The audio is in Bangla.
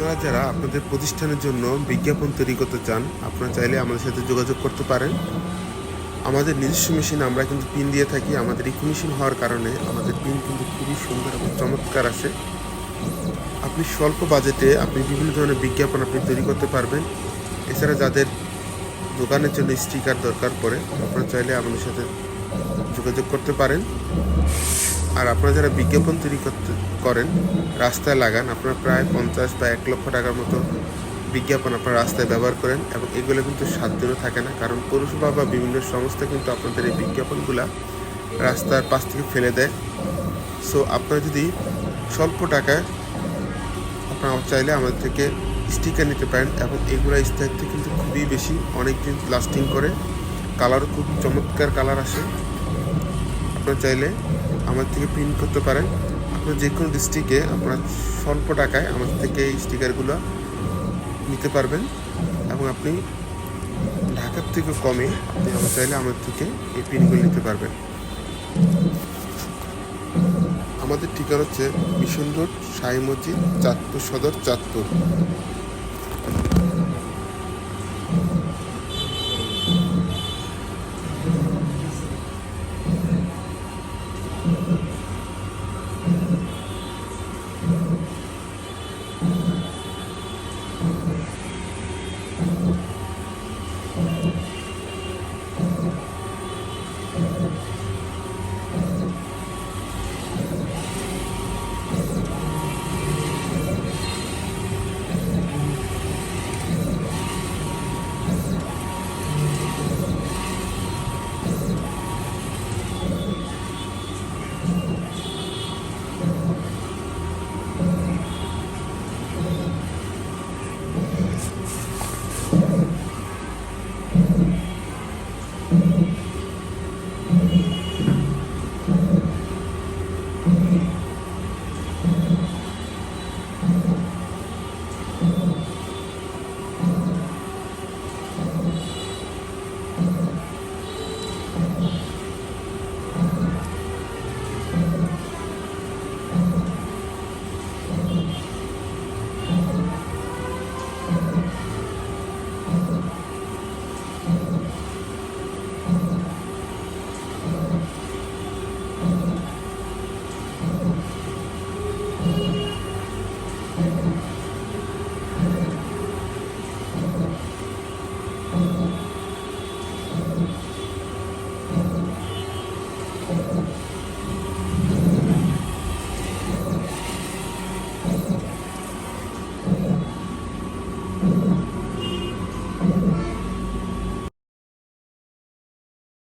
আপনারা যারা আপনাদের প্রতিষ্ঠানের জন্য বিজ্ঞাপন তৈরি করতে চান, আপনারা চাইলে আমাদের সাথে যোগাযোগ করতে পারেন। আমাদের নিজস্ব মেশিন আমরা কিন্তু পিন দিয়ে থাকি, আমাদের ইকো মেশিন হওয়ার কারণে আমাদের পিন কিন্তু খুবই সুন্দর এবং চমৎকার আসে আপনি স্বল্প বাজেটে আপনি বিভিন্ন ধরনের বিজ্ঞাপন আপনি তৈরি করতে পারবেন। এছাড়া যাদের দোকানের জন্য স্টিকার দরকার পড়ে, আপনারা চাইলে আমাদের সাথে যোগাযোগ করতে পারেন। আর আপনারা যারা বিজ্ঞাপন তৈরি করতে করেন, রাস্তায় লাগান, আপনারা প্রায় পঞ্চাশ বা এক লক্ষ টাকার মতো বিজ্ঞাপন আপনারা রাস্তায় ব্যবহার করেন এবং এগুলো কিন্তু সাত দিনও থাকে না। কারণ পৌরসভা বা বিভিন্ন সংস্থা কিন্তু আপনাদের এই বিজ্ঞাপনগুলা রাস্তার পাশ থেকে ফেলে দেয়। সো আপনারা যদি স্বল্প টাকায় আপনারা চাইলে আমাদের থেকে স্টিকার নিতে পারেন এবং এগুলো স্থায়িত্ব কিন্তু খুবই বেশি অনেক দিন লাস্টিং করে। কালারও খুব চমৎকার কালার আসে। আপনারা চাইলে আমাদের থেকে প্রিন্ট করতে পারেন। আপনার যে কোনো ডিস্ট্রিক্টে আপনারা স্বল্প টাকায় আমার থেকে এই স্টিকারগুলো নিতে পারবেন এবং আপনি ঢাকার থেকে কমে আপনি আমার চাইলে আমার থেকে এই পিনগুলো নিতে পারবেন। আমাদের ঠিকানা হচ্ছে মিশন রোড শাহী মসজিদ, চাঁদপুর সদর, চাঁদপুর।